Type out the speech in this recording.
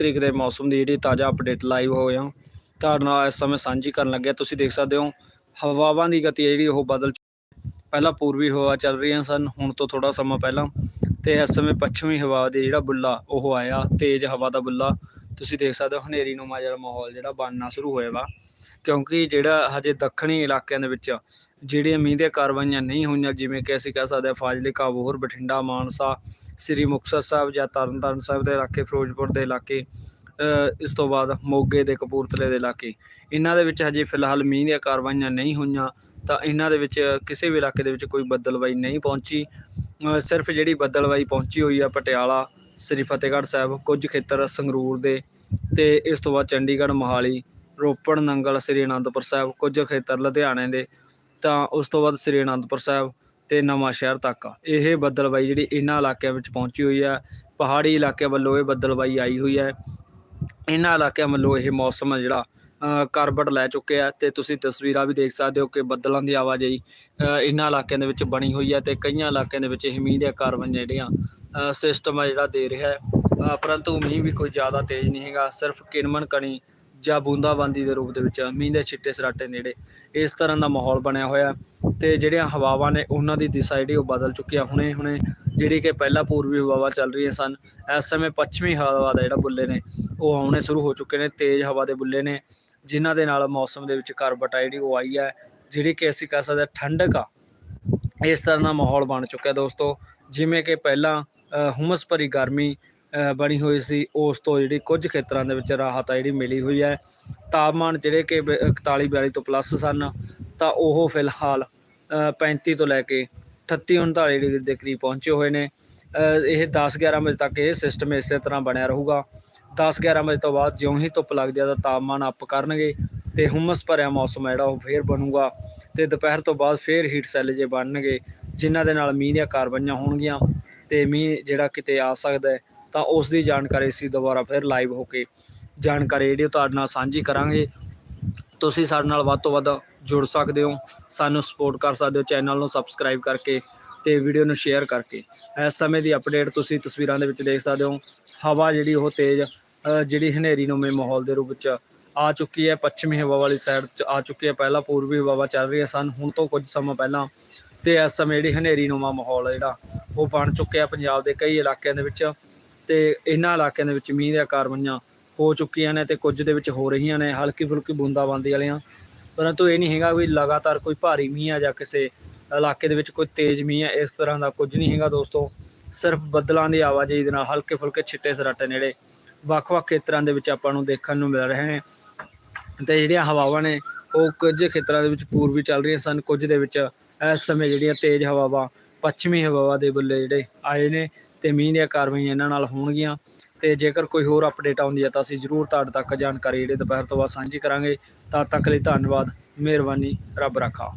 ਤਰੀਕ ਦੇ ਮੌਸਮ ਦੀ ਜਿਹੜੀ ਤਾਜ਼ਾ ਅਪਡੇਟ ਲਾਈਵ ਹੋਏ ਹਾਂ ਤੁਹਾਡੇ ਨਾਲ ਇਸ ਸਮੇਂ ਸਾਂਝੀ ਕਰਨ ਲੱਗਿਆ। ਤੁਸੀਂ ਦੇਖ ਸਕਦੇ ਹੋ, ਹਵਾਵਾਂ ਦੀ ਗਤੀ ਜਿਹੜੀ ਉਹ ਬਦਲ ਚੁੱਕੀ ਪਹਿਲਾਂ ਪੂਰਬੀ ਹਵਾ ਚੱਲ ਰਹੀਆਂ ਸਨ, ਹੁਣ ਤੋਂ ਥੋੜਾ ਸਮਾਂ ਪਹਿਲਾਂ। ਤੇ ਇਸ ਸਮੇਂ ਪੱਛਮੀ ਹਵਾ ਦੇ ਜਿਹੜਾ ਬੁੱਲਾ, ਉਹ ਆਇਆ। ਤੇਜ਼ ਹਵਾ ਦਾ ਬੁੱਲਾ। ਤੁਸੀਂ ਦੇਖ ਸਕਦੇ ਹੋ, ਹਨੇਰੀ ਨੂੰ ਜਿਹੜਾ ਮਾਹੌਲ ਜਿਹੜਾ ਬਣਨਾ ਸ਼ੁਰੂ ਹੋਇਆ ਵਾ। ਕਿਉਂਕਿ ਜਿਹੜਾ ਹਜੇ ਦੱਖਣੀ ਇਲਾਕਿਆਂ ਦੇ ਵਿੱਚ ਜਿਹੜੀਆਂ ਮੀਂਹ ਦੀਆਂ ਕਾਰਵਾਈਆਂ ਨਹੀਂ ਹੋਈਆਂ, ਜਿਵੇਂ ਕਿ ਅਸੀਂ ਕਹਿ ਸਕਦੇ ਹਾਂ ਫਾਜ਼ਿਲਕਾ, ਬੋਹਰ, ਬਠਿੰਡਾ, ਮਾਨਸਾ, ਸ੍ਰੀ ਮੁਕਤਸਰ ਸਾਹਿਬ ਜਾਂ ਤਰਨਤਾਰਨ ਸਾਹਿਬ ਦੇ ਇਲਾਕੇ, ਫਿਰੋਜ਼ਪੁਰ ਦੇ ਇਲਾਕੇ ਇਸ ਤੋਂ ਬਾਅਦ ਮੋਗੇ ਦੇ ਕਪੂਰਥਲੇ ਦੇ ਇਲਾਕੇ। ਇਹਨਾਂ ਦੇ ਵਿੱਚ ਹਜੇ ਫਿਲਹਾਲ ਮੀਂਹ ਦੀਆਂ ਕਾਰਵਾਈਆਂ ਨਹੀਂ ਹੋਈਆਂ, ਤਾਂ ਇਹਨਾਂ ਦੇ ਵਿੱਚ ਕਿਸੇ ਵੀ ਇਲਾਕੇ ਦੇ ਵਿੱਚ ਕੋਈ ਬੱਦਲਬਾਈ ਨਹੀਂ ਪਹੁੰਚੀ। ਸਿਰਫ ਜਿਹੜੀ ਬੱਦਲਬਾਈ ਪਹੁੰਚੀ ਹੋਈ ਆ ਪਟਿਆਲਾ, ਸ੍ਰੀ ਫਤਿਹਗੜ੍ਹ ਸਾਹਿਬ, ਕੁਝ ਖੇਤਰ ਸੰਗਰੂਰ ਦੇ ਤੇ ਇਸ ਤੋਂ ਬਾਅਦ ਚੰਡੀਗੜ੍ਹ, ਮੋਹਾਲੀ, ਰੋਪੜ, ਨੰਗਲ, ਸ੍ਰੀ ਅਨੰਦਪੁਰ ਸਾਹਿਬ, ਕੁਝ ਖੇਤਰ ਲੁਧਿਆਣੇ ਦੇ ਤਾਂ ਉਸ ਤੋਂ ਬਾਅਦ ਸ੍ਰੀ ਅਨੰਦਪੁਰ ਸਾਹਿਬ ਤੇ ਨਵਾਂ ਸ਼ਹਿਰ ਤੱਕ। ਇਹ ਬੱਦਲਬਾਈ ਜਿਹੜੀ ਇਹਨਾਂ ਇਲਾਕਿਆਂ ਵਿੱਚ ਪਹੁੰਚੀ ਹੋਈ ਹੈ। ਪਹਾੜੀ ਇਲਾਕਿਆਂ ਵੱਲੋਂ ਇਹ ਬੱਦਲਬਾਈ ਆਈ ਹੋਈ ਹੈ। ਇਹਨਾਂ ਇਲਾਕਿਆਂ ਵੱਲੋਂ ਇਹ ਮੌਸਮ ਜਿਹੜਾ ਕਰਬਟ ਲੈ ਚੁੱਕਿਆ ਤੇ ਤੁਸੀਂ ਤਸਵੀਰਾਂ ਵੀ ਦੇਖ ਸਕਦੇ ਹੋ ਕਿ ਬੱਦਲਾਂ ਦੀ ਆਵਾਜਾਈ ਇਹਨਾਂ ਇਲਾਕਿਆਂ ਦੇ ਵਿੱਚ ਬਣੀ ਹੋਈ ਹੈ ਤੇ ਕਈਆਂ ਇਲਾਕਿਆਂ ਦੇ ਵਿੱਚ ਇਹ ਮੀਂਹ ਦੇ ਕਾਰਵਾਈਆਂ ਜਿਹੜੀਆਂ ਸਿਸਟਮ ਆ ਜਿਹੜਾ ਦੇ ਰਿਹਾ ਹੈ। ਪਰੰਤੂ ਮੀਂਹ ਵੀ ਕੋਈ ਜ਼ਿਆਦਾ ਤੇਜ਼ ਨਹੀਂ ਹੈਗਾ। ਸਿਰਫ ਕਿਨਮਨ ਕਣੀ ਜਾਂ ਬੂੰਦਾਬਾਂਦੀ ਦੇ ਰੂਪ ਦੇ ਵਿੱਚ ਮੀਂਹ ਦੇ ਛਿੱਟੇ ਸਰਾਟੇ ਨੇੜੇ ਇਸ ਤਰ੍ਹਾਂ ਦਾ ਮਾਹੌਲ ਬਣਿਆ ਹੋਇਆ ਤੇ ਜਿਹੜੀਆਂ ਹਵਾਵਾਂ ਨੇ ਉਹਨਾਂ ਦੀ ਦਿਸ਼ਾ ਜਿਹੜੀ ਉਹ ਬਦਲ ਚੁੱਕੀ ਆ। ਹੁਣੇ ਹੁਣੇ ਜਿਹੜੀ ਕਿ ਪਹਿਲਾਂ ਪੂਰਬੀ ਹਵਾਵਾਂ ਚੱਲ ਰਹੀਆਂ ਸਨ ਇਸ ਸਮੇਂ ਪੱਛਮੀ ਹਵਾ ਦਾ ਜਿਹੜਾ ਬੁੱਲੇ ਨੇ ਉਹ ਆਉਣੇ ਸ਼ੁਰੂ ਹੋ ਚੁੱਕੇ ਨੇ ਤੇਜ਼ ਹਵਾ ਦੇ ਬੁੱਲੇ ਨੇ ਜਿਨ੍ਹਾਂ ਦੇ ਨਾਲ ਮੌਸਮ ਦੇ ਵਿੱਚ ਕਰਵਟ ਆ ਜਿਹੜੀ ਉਹ ਆਈ ਹੈ ਜਿਹੜੀ ਕਿ ਅਸੀਂ ਕਹਿ ਸਕਦੇ ਠੰਡਕ ਆ ਇਸ ਤਰ੍ਹਾਂ ਦਾ ਮਾਹੌਲ ਬਣ ਚੁੱਕਿਆ ਦੋਸਤੋ। ਜਿਵੇਂ ਕਿ ਪਹਿਲਾਂ ਅ, ਹੁਮਸ ਭਰੀ ਗਰਮੀ ਬਣੀ ਹੋਈ ਸੀ ਉਸ ਤੋਂ ਜਿਹੜੀ ਕੁਝ ਖੇਤਰਾਂ ਦੇ ਵਿੱਚ ਰਾਹਤ ਆ ਜਿਹੜੀ ਮਿਲੀ ਹੋਈ ਹੈ। ਤਾਪਮਾਨ ਜਿਹੜੇ ਕਿ ਬ- 41 42 ਤੋਂ ਪਲੱਸ ਸਨ ਤਾਂ ਉਹ ਫਿਲਹਾਲ ਅ, 35 ਤੋਂ ਲੈ ਕੇ 38 39 ਡਿਗਰੀ ਦੇ ਕਰੀਬ ਪਹੁੰਚੇ ਹੋਏ ਨੇ। ਇਹ 10 11 ਵਜੇ ਤੱਕ ਇਹ ਸਿਸਟਮ ਇਸੇ ਤਰ੍ਹਾਂ ਬਣਿਆ ਰਹੂਗਾ। 10 11 ਵਜੇ ਤੋਂ ਬਾਅਦ ਜਿਉਂ ਹੀ ਧੁੱਪ ਲੱਗਦੀ ਹੈ ਤਾਂ ਤਾਪਮਾਨ ਅਪ ਕਰਨਗੇ ਤੇ ਹੁਮਸ ਭਰਿਆ ਮੌਸਮ ਹੈ ਜਿਹੜਾ ਉਹ ਫੇਰ ਬਣੂਗਾ ਤੇ ਦੁਪਹਿਰ ਤੋਂ ਬਾਅਦ ਫੇਰ ਹੀਟ ਸੈੱਲ ਜੇ ਬਣਨਗੇ ਜਿਨ੍ਹਾਂ ਦੇ ਨਾਲ ਮੀਂਹ ਦੀਆਂ ਕਾਰਵਾਈਆਂ ਹੋਣਗੀਆਂ ਤੇ ਮੀਂਹ ਜਿਹੜਾ ਕਿਤੇ ਆ ਸਕਦਾ ਹੈ ਤਾਂ ਉਸ ਦੀ ਜਾਣਕਾਰੀ ਅਸੀਂ ਦੁਬਾਰਾ ਫਿਰ ਲਾਈਵ ਹੋ ਕੇ ਜਾਣਕਾਰੀ ਜਿਹੜੀ ਉਹ ਤੁਹਾਡੇ ਨਾਲ ਸਾਂਝੀ ਕਰਾਂਗੇ। ਤੁਸੀਂ ਸਾਡੇ ਨਾਲ ਵੱਧ ਤੋਂ ਵੱਧ ਜੁੜ ਸਕਦੇ ਹੋ, ਸਾਨੂੰ ਸਪੋਰਟ ਕਰ ਸਕਦੇ ਹੋ ਚੈਨਲ ਨੂੰ ਸਬਸਕ੍ਰਾਈਬ ਕਰਕੇ ਤੇ ਵੀਡੀਓ ਨੂੰ ਸ਼ੇਅਰ ਕਰਕੇ। ਇਸ ਸਮੇਂ ਦੀ ਅਪਡੇਟ ਤੁਸੀਂ ਤਸਵੀਰਾਂ ਦੇ ਵਿੱਚ ਦੇਖ ਸਕਦੇ ਹੋ। ਹਵਾ ਜਿਹੜੀ ਉਹ ਤੇਜ਼ ਜਿਹੜੀ ਹਨੇਰੀ ਨੂਮੇ ਮਾਹੌਲ ਦੇ ਰੂਪ ਵਿੱਚ ਆ ਚੁੱਕੀ ਹੈ। ਪੱਛਮੀ ਹਵਾ ਵਾਲੀ ਸਾਈਡ 'ਚ ਆ ਚੁੱਕੀ ਹੈ। ਪਹਿਲਾਂ ਪੂਰਬੀ ਹਵਾ ਚੱਲ ਰਹੀ ਹੈ ਸਨ, ਹੁਣ ਤੋਂ ਕੁਝ ਸਮਾਂ ਪਹਿਲਾਂ ਤੇ ਇਸ ਸਮੇਂ ਜਿਹੜੀ ਹਨੇਰੀ ਨੂਮਾ ਮਾਹੌਲ ਜਿਹੜਾ ਉਹ ਬਣ ਚੁੱਕਿਆ ਪੰਜਾਬ ਦੇ ਕਈ ਇਲਾਕਿਆਂ ਦੇ ਵਿੱਚ। ਤੇ ਇਹਨਾਂ ਇਲਾਕਿਆਂ ਦੇ ਵਿੱਚ ਮੀਂਹ ਦੀਆਂ ਕਾਰਵਾਈਆਂ ਹੋ ਚੁੱਕੀਆਂ ਨੇ ਤੇ ਕੁਝ ਦੇ ਵਿੱਚ ਹੋ ਰਹੀਆਂ ਨੇ ਹਲਕੀ ਫੁਲਕੀ ਬੂੰਦਾਬਾਂਦੀ ਵਾਲੀਆਂ। ਪਰੰਤੂ ਇਹ ਨਹੀਂ ਹੈਗਾ ਵੀ ਲਗਾਤਾਰ ਕੋਈ ਭਾਰੀ ਮੀਂਹ ਆ ਜਾਂ ਕਿਸੇ ਇਲਾਕੇ ਦੇ ਵਿੱਚ ਕੋਈ ਤੇਜ਼ ਮੀਂਹ ਹੈ ਇਸ ਤਰ੍ਹਾਂ ਦਾ ਕੁਝ ਨਹੀਂ ਹੈਗਾ ਦੋਸਤੋ। ਸਿਰਫ ਬੱਦਲਾਂ ਦੀ ਆਵਾਜਾਈ ਦੇ ਨਾਲ ਹਲਕੇ ਫੁਲਕੇ ਛਿੱਟੇ ਸਰਾਟੇ ਨੇੜੇ ਵੱਖ-ਵੱਖ ਖੇਤਰਾਂ ਦੇ ਵਿੱਚ ਆਪਾਂ ਨੂੰ ਦੇਖਣ ਨੂੰ ਮਿਲ ਰਹੇ ਨੇ। ਤੇ ਜਿਹੜੀਆਂ ਹਵਾਵਾਂ ਨੇ, ਉਹ ਕੁਝ ਖੇਤਰਾਂ ਦੇ ਵਿੱਚ ਪੂਰਬੀ ਚੱਲ ਰਹੀਆਂ ਸਨ, ਕੁਝ ਦੇ ਵਿੱਚ ਇਸ ਸਮੇਂ ਜਿਹੜੀਆਂ ਤੇਜ਼ ਹਵਾਵਾਂ, ਪੱਛਮੀ ਹਵਾਵਾਂ ਦੇ ਬੱਲੇ ਜਿਹੜੇ ਆਏ ਨੇ ਤੇ ਮੀਂਹ ਦੀਆਂ ਕਾਰਵਾਈਆਂ ਇਹਨਾਂ ਨਾਲ ਹੋਣਗੀਆਂ ਤੇ ਜੇਕਰ ਕੋਈ ਹੋਰ ਅਪਡੇਟ ਆਉਂਦੀ ਹੈ ਤਾਂ ਅਸੀਂ ਜ਼ਰੂਰ ਤੁਹਾਡੇ ਤੱਕ ਜਾਣਕਾਰੀ ਜਿਹੜੇ ਦੁਪਹਿਰ ਤੋਂ ਬਾਅਦ ਸਾਂਝੀ ਕਰਾਂਗੇ। ਤਦ ਤੱਕ ਲਈ ਧੰਨਵਾਦ, ਮਿਹਰਬਾਨੀ, ਰੱਬ ਰਾਖਾ।